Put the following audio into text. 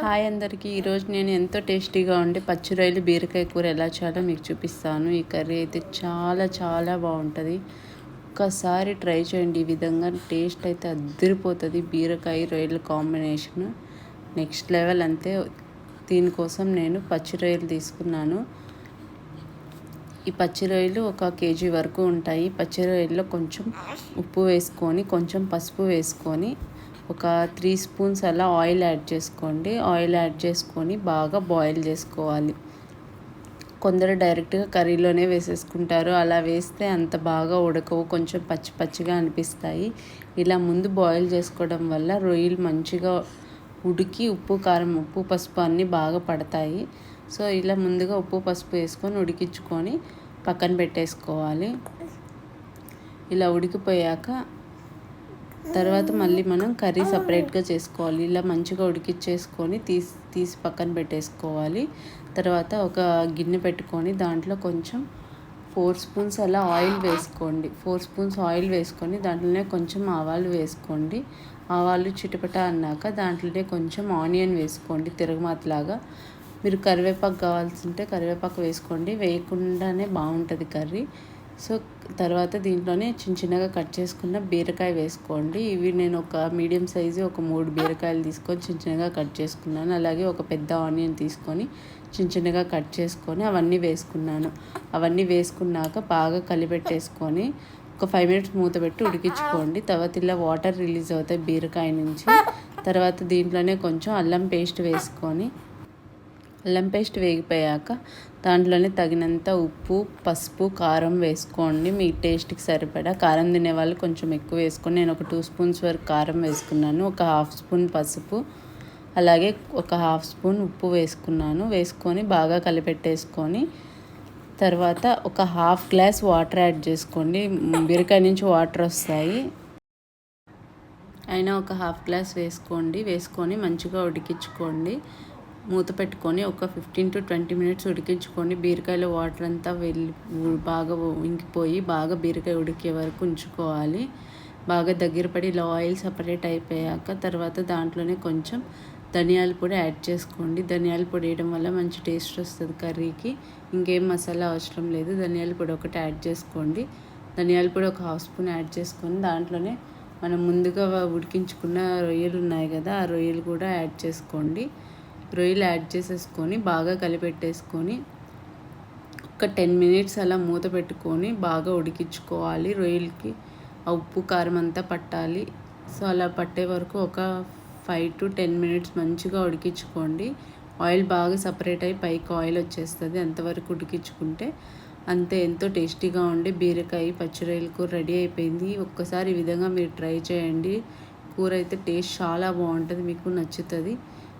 Hi అందరికీ. ఈరోజు నేను ఎంతో టేస్టీగా ఉండే పచ్చి రొయ్యలు బీరకాయ కూర ఎలా చేయాలో మీకు చూపిస్తాను. ఈ కర్రీ అయితే చాలా చాలా బాగుంటుంది. ఒక్కసారి ట్రై చేయండి. ఈ విధంగా టేస్ట్ అయితే అద్దరిపోతుంది బీరకాయ రొయ్యల కాంబినేషన్. నెక్స్ట్ లెవెల్ అంతే. దీనికోసం నేను పచ్చి రొయ్యలు తీసుకున్నాను. ఈ పచ్చి రొయ్యలు ఒక కేజీ వరకు ఉంటాయి. పచ్చి రొయ్యల్లో కొంచెం ఉప్పు వేసుకొని కొంచెం పసుపు వేసుకొని ఒక త్రీ స్పూన్స్ అలా ఆయిల్ యాడ్ చేసుకోండి. ఆయిల్ యాడ్ చేసుకొని బాగా బాయిల్ చేసుకోవాలి. కొందరు డైరెక్ట్గా కర్రీలోనే వేసేసుకుంటారు. అలా వేస్తే అంత బాగా ఉడకవు. కొంచెం పచ్చి పచ్చిగా అనిపిస్తాయి. ఇలా ముందు బాయిల్ చేసుకోవడం వల్ల రొయ్యలు మంచిగా ఉడికి ఉప్పు కారం ఉప్పు పసుపు అన్నీ బాగా పడతాయి. సో ఇలా ముందుగా ఉప్పు పసుపు వేసుకొని ఉడికించుకొని పక్కన పెట్టేసుకోవాలి. ఇలా ఉడికిపోయాక తర్వాత మళ్ళీ మనం కర్రీ సపరేట్గా చేసుకోవాలి. ఇలా మంచిగా ఉడికిచ్చేసుకొని తీసి తీసి పక్కన పెట్టేసుకోవాలి. తర్వాత ఒక గిన్నె పెట్టుకొని దాంట్లో కొంచెం ఫోర్ స్పూన్స్ అలా ఆయిల్ వేసుకోండి. ఫోర్ స్పూన్స్ ఆయిల్ వేసుకొని దాంట్లోనే కొంచెం ఆవాలు వేసుకోండి. ఆవాలు చిటపట అన్నాక దాంట్లోనే కొంచెం ఆనియన్ వేసుకోండి తిరగమాతలాగా. మీరు కరివేపాకు కావాల్సి ఉంటే కరివేపాకు వేసుకోండి. వేయకుండానే బాగుంటుంది కర్రీ. సో తర్వాత దీంట్లోనే చిన్న చిన్నగా కట్ చేసుకున్న బీరకాయ వేసుకోండి. ఇవి నేను ఒక మీడియం సైజు ఒక మూడు బీరకాయలు తీసుకొని చిన్న చిన్నగా కట్ చేసుకున్నాను. అలాగే ఒక పెద్ద ఆనియన్ తీసుకొని చిన్న చిన్నగా కట్ చేసుకొని అవన్నీ వేసుకున్నాను. అవన్నీ వేసుకున్నాక బాగా కలిపెట్టేసుకొని ఒక ఫైవ్ మినిట్స్ మూత పెట్టి ఉడికించుకోండి. తర్వాత ఇలా వాటర్ రిలీజ్ అవుతాయి బీరకాయ నుంచి. తర్వాత దీంట్లోనే కొంచెం అల్లం పేస్ట్ వేసుకొని అల్లం పేస్ట్ వేగిపోయాక దాంట్లోనే తగినంత ఉప్పు పసుపు కారం వేసుకోండి. మీ టేస్ట్కి సరిపడా కారం తినే వాళ్ళు కొంచెం ఎక్కువ వేసుకొని నేను ఒక టూ స్పూన్స్ వరకు కారం వేసుకున్నాను. ఒక హాఫ్ స్పూన్ పసుపు అలాగే ఒక హాఫ్ స్పూన్ ఉప్పు వేసుకున్నాను. వేసుకొని బాగా కలిపెట్టేసుకొని తర్వాత ఒక హాఫ్ గ్లాస్ వాటర్ యాడ్ చేసుకోండి. బీరకాయ నుంచి వాటర్ వస్తాయి. అయినా ఒక హాఫ్ గ్లాస్ వేసుకోండి. వేసుకొని మంచిగా ఉడికించుకోండి. మూత పెట్టుకొని ఒక ఫిఫ్టీన్ టు ట్వంటీ మినిట్స్ ఉడికించుకొని బీరకాయలో వాటర్ అంతా వెళ్ళి బాగా ఇంకిపోయి బాగా బీరకాయ ఉడికే వరకు ఉంచుకోవాలి. బాగా దగ్గర పడి ఇలా ఆయిల్ సపరేట్ అయిపోయాక తర్వాత దాంట్లోనే కొంచెం ధనియాల పొడి యాడ్ చేసుకోండి. ధనియాల పొడి వేయడం వల్ల మంచి టేస్ట్ వస్తుంది కర్రీకి. ఇంకేం మసాలా అవసరం లేదు. ధనియాల పొడి ఒకటి యాడ్ చేసుకోండి. ధనియాల పొడి ఒక హాఫ్ స్పూన్ యాడ్ చేసుకొని దాంట్లోనే మనం ముందుగా ఉడికించుకున్న రొయ్యలు ఉన్నాయి కదా ఆ రొయ్యలు కూడా యాడ్ చేసుకోండి. రొయ్యలు యాడ్ చేసేసుకొని బాగా కలిపెట్టేసుకొని ఒక టెన్ మినిట్స్ అలా మూత పెట్టుకొని బాగా ఉడికించుకోవాలి. రొయ్యలకి ఆ ఉప్పు కారం అంతా పట్టాలి. సో అలా పట్టే వరకు ఒక ఫైవ్ టు టెన్ మినిట్స్ మంచిగా ఉడికించుకోండి. ఆయిల్ బాగా సపరేట్ అయ్యి పైకి ఆయిల్ వచ్చేస్తుంది. అంతవరకు ఉడికించుకుంటే అంతే ఎంతో టేస్టీగా ఉండి బీరకాయ పచ్చిరొయ్యల కూర రెడీ అయిపోయింది. ఒక్కసారి ఈ విధంగా మీరు ట్రై చేయండి. కూర అయితే టేస్ట్ చాలా బాగుంటుంది మీకు నచ్చుతుంది.